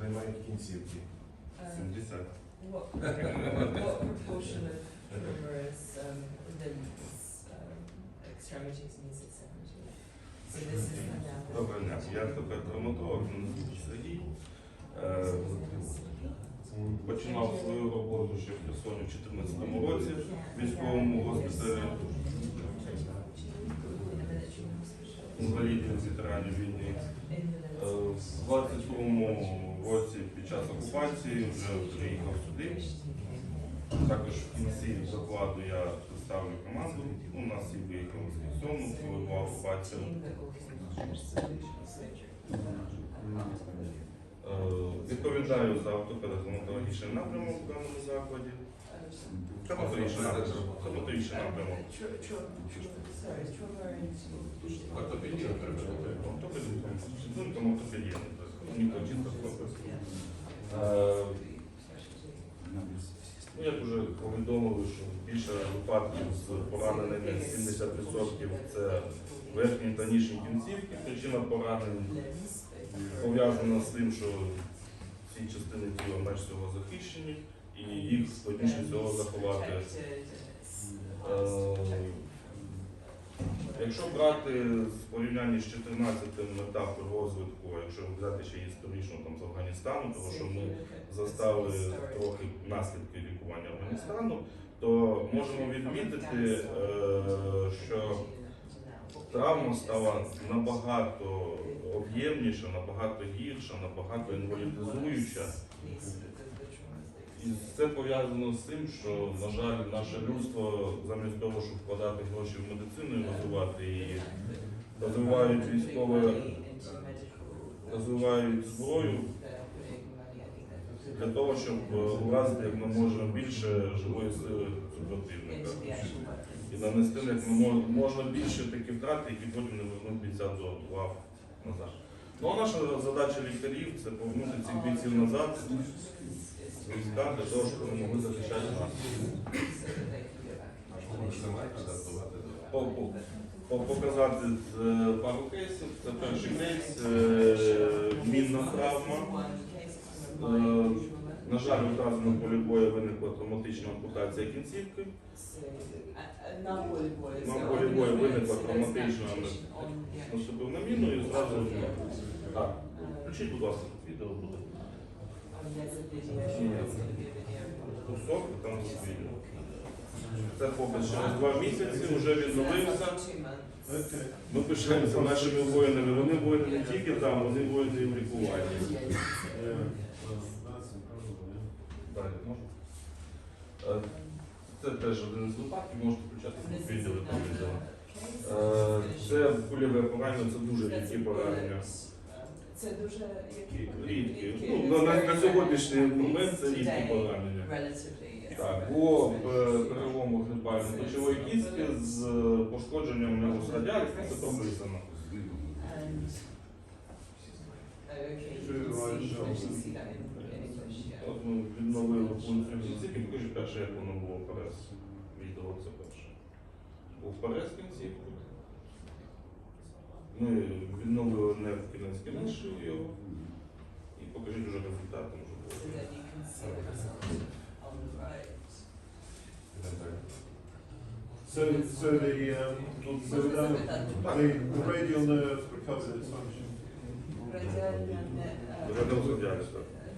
займають кінцівки? Um, 70. What, what proportion of humerus um, limbs, um, extremities means extremity? So this is the. Дня. Я тепер травматолог Сергій. Е, Починав свою роботу ще в Херсоні в 2014 році в військовому госпіталі інвалідів ветеранів війни. Е, В 22-му році під час окупації вже приїхав сюди. Також в кінці закладу я представлю команду. У нас і виїхали з Херсону, окупація. Е, Відповідаю за ортопедо-стоматологічний напрямок в даному закладі. Стоматологічний напрямок. Стоматологічний напрямок. Ортопедія. Ортопедія. Ну, там ортопедія просто. Е, Ну, як вже повідомили, що випадків з пораненими 70% це верхні та нижні кінцівки. Причина поранень пов'язана з тим, що ці частини тіла менш всього захищені і їх складніше всього заховати. Е, Якщо брати з порівняння з 14-м етапом розвитку, якщо взяти ще історично там з Афганістану, тому що ми застали трохи наслідки лікування Афганістану, то можемо відмітити, е, що травма стала набагато об'ємніша, набагато гірша, набагато інвалідизуюча. І це пов'язано з тим, що, на жаль, наше людство замість того, щоб вкладати гроші в медицину і розвивати її, розвивають військове, розвивають зброю для того, щоб е, уразити як ми можемо більше живої сили супротивника. І нанести як ми можна більше такі втрати, які потім не вернуть бійця до лав назад. Ну а наша задача лікарів це повернути цих бійців назад війська для того, щоб вони могли захищати нас. По- по- по- Показати е, пару кейсів. Це перший кейс, е, мінна травма. Е, На жаль, одразу на полі бою виникла травматична ампутація кінцівки. На полі бою. На полі бою виникла травматична Наступив на міну і зразу. Так, включіть, будь ласка, відео буде. Кусок, там буде відео. Це хлопець через два місяці вже відновився. Ми пишаємося нашими воїнами. Вони воїни не тільки там, вони воїни і в лікуванні. Далі можна? Е, Це теж один з випадків, можете включати відео там. Е, Це кульове поранення, це дуже рідкі поранення. Це дуже Рідкі. Рідкі. Ну, на, на, сьогоднішній момент це рідкі поранення. Так, було в е, перелому гнипальної плечової кістки з е, пошкодженням нейросрадіалів, це прописано. Okay, відновили функцію кінцівки, покажи перше, як воно було перес. Відео це перше. Був перес кінцівки. Ми відновили нерв кінець кінець його. І покажіть уже результат, може So було. So, so the, um, so that, the, the radial nerve recovered its function. Радіальна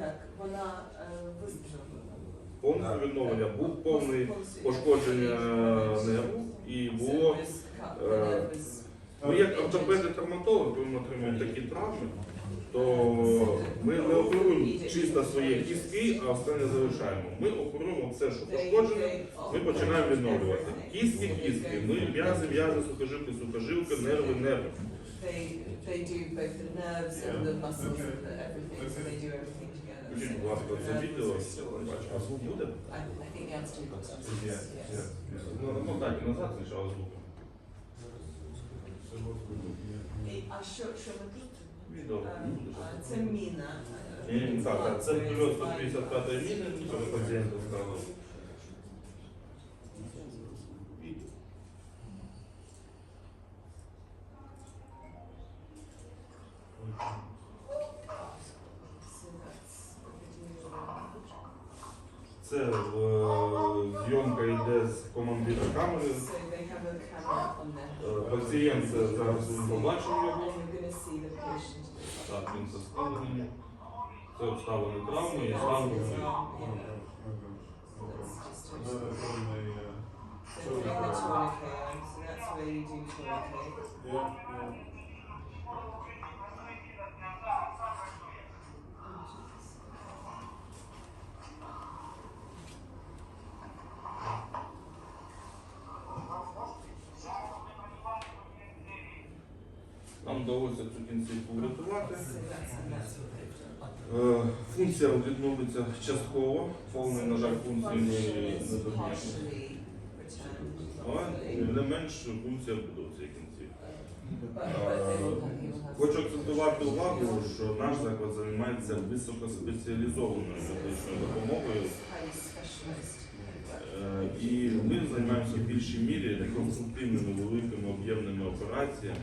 не- е, не. Так, вона е, виздоровлена. Повне відновлення був повне пошкодження нерву і було. е, Ми як ортопеди-травматологи, коли ми отримуємо такі травми, то ми не оперуємо чисто свої кістки, а останнє залишаємо. Ми оперуємо все, що пошкоджене, ми починаємо відновлювати. Кістки, кістки, ми м'язи, м'язи, сухожилки, сухожилки, нерви, нерви. They, they do both the nerves and the muscles Okay. and the everything, so they do everything So будь ласка, це відео, бачу, а звук буде? I, I think the answer got Yeah, yes. yeah, Ну, так, і назад спочатку звук. А що, що ви тут? Відео а, Це міна. так, це плюс 155 міни, коли пацієнту стало. So that's Це е, зйомка йде з командира камери. Е, Пацієнт е, зараз побачив And його. Так, він заставлений. Це обставини травми і Okay, yeah. okay, So that's okay. just No, to- that's on the, uh, So doing the tourniquet on, so that's where you do tourniquet. yeah, yeah. Нам вдалося цю кінцівку врятувати. Е, Функція відновиться частково, повної, на жаль, функції не, returned, Але не менш функція буде у цій кінцівці. Will have. Хочу акцентувати увагу, що наш заклад займається високоспеціалізованою медичною допомогою. Е, і ми займаємося в більшій мірі реконструктивними великими об'ємними операціями.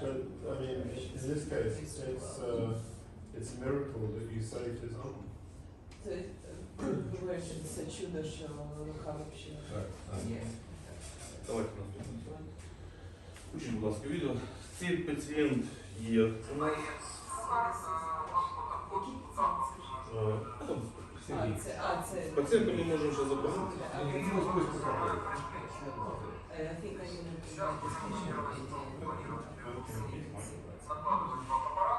So, I mean, in this case, it's, uh, it's a miracle that you saved his arm. То, е, говорять, що це чудо, що рука є. Давайте наступне. Включіть, будь ласка, відео. Цей пацієнт є у нас. це, а, це. Пацієнта ми можемо ще забрати. А, ви- Ну, ось ось така. Uh, I think I'm gonna invite this patient in so you can see what's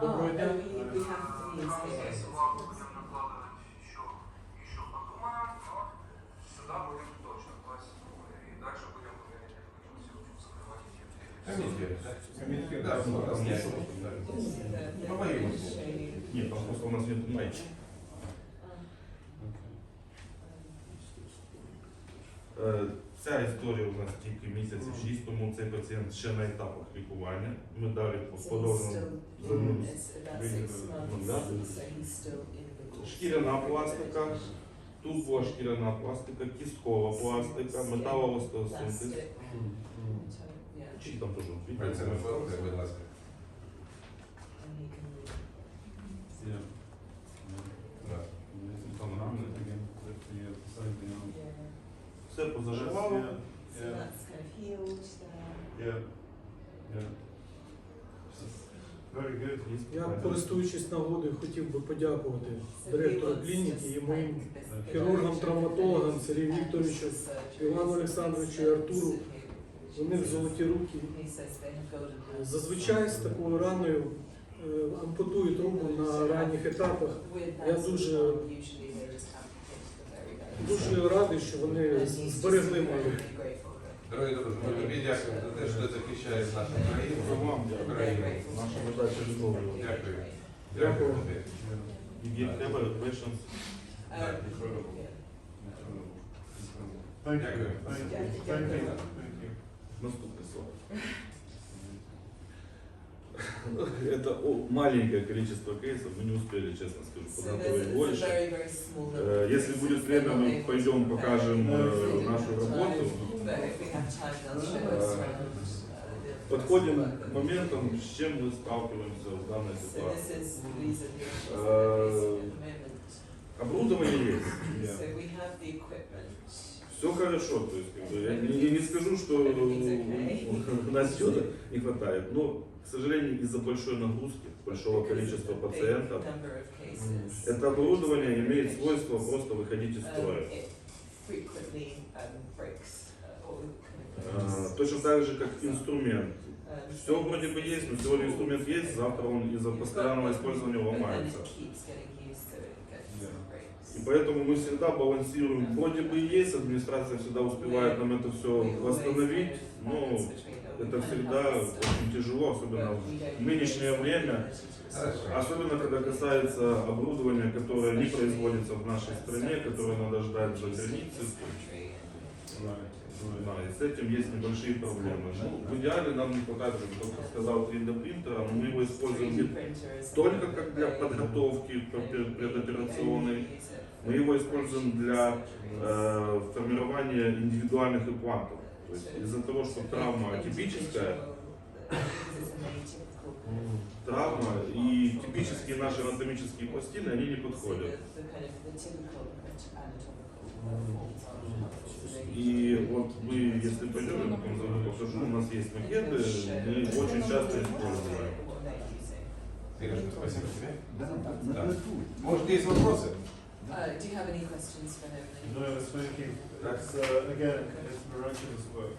Доброго Oh, дня. uh, we, we have three inspectors. еще подумаем, но сюда будем точно класть. И дальше будем проверять, закрывать Комітет. Комітет, да, ну, там є. The- Просто у нас нет майки. Е, Ця історія у нас тільки місяців шість, тому цей пацієнт ще на етапах лікування. Ми далі the. Шкіряна пластика, тут була шкіряна пластика, кісткова пластика, Mm, Чи там теж будь ласка. and he can move. Yeah. Да. Там рани такі, такі, посадки, ну. Yeah. Все позаживало. Yeah, yeah, yeah, yeah. Very good. Я, користуючись нагодою, хотів би подякувати директору клініки і моїм thank this- the хірургам, director травматологам, Сергію Вікторовичу, Івану Олександровичу і Артуру. У них золоті руки. Зазвичай з такою раною е, ампутують руку на ранніх етапах. Я дуже- sort of arm, usually they just amputate the very, very Дуже радий, що вони зберегли мою. Дорогі друзі, ми тобі дякуємо за те, що ти захищаєш нашу країну. Вам Україну. Наша задача відновлювати. Дякую. Дякую. тобі. If you have a это маленькое количество кейсов, мы не успели, честно скажу, подготовить больше. Э, если будет время, мы пойдем покажем э, нашу работу. Э, подходим к моментам, с чем мы сталкиваемся в данной ситуации. Оборудование есть хорошо, то есть как бы, я не, я не скажу, что у нас чего-то не хватает, но, к сожалению, из-за большой нагрузки, большого количества пациентов, это оборудование имеет свойство просто выходить из um, строя. um, uh, А, Точно так же, как инструмент. Um, Все вроде бы есть, но сегодня инструмент есть, завтра он из-за постоянного использования ломается. И поэтому мы всегда балансируем. Вроде бы есть, администрация всегда успевает нам это все восстановить, но это всегда очень тяжело, особенно в нынешнее время. Особенно, когда касается оборудования, которое не производится в нашей стране, которое надо ждать за границей. Да, right. и с этим есть небольшие проблемы. Ну, в идеале нам не хватает, как сказал, 3D принтера, но мы его используем 3D не printer is только как для подготовки предоперационной, мы for его используем для surgeries. э, формирования индивидуальных имплантов. То есть из-за того, что травма атипическая, Because it's a major typical. травма, и типические наши анатомические пластины, они не So подходят. the, the kind of the typical anatomical forms are so they- И вот мы, если пойдем, я потом заодно покажу, у нас есть макеты, мы очень часто используем. What they're using. Игорь, спасибо тебе. Да, Да. на тут. Может, есть вопросы? Uh, do you have any questions for him? No, thank you. That's, uh, again, it's miraculous work.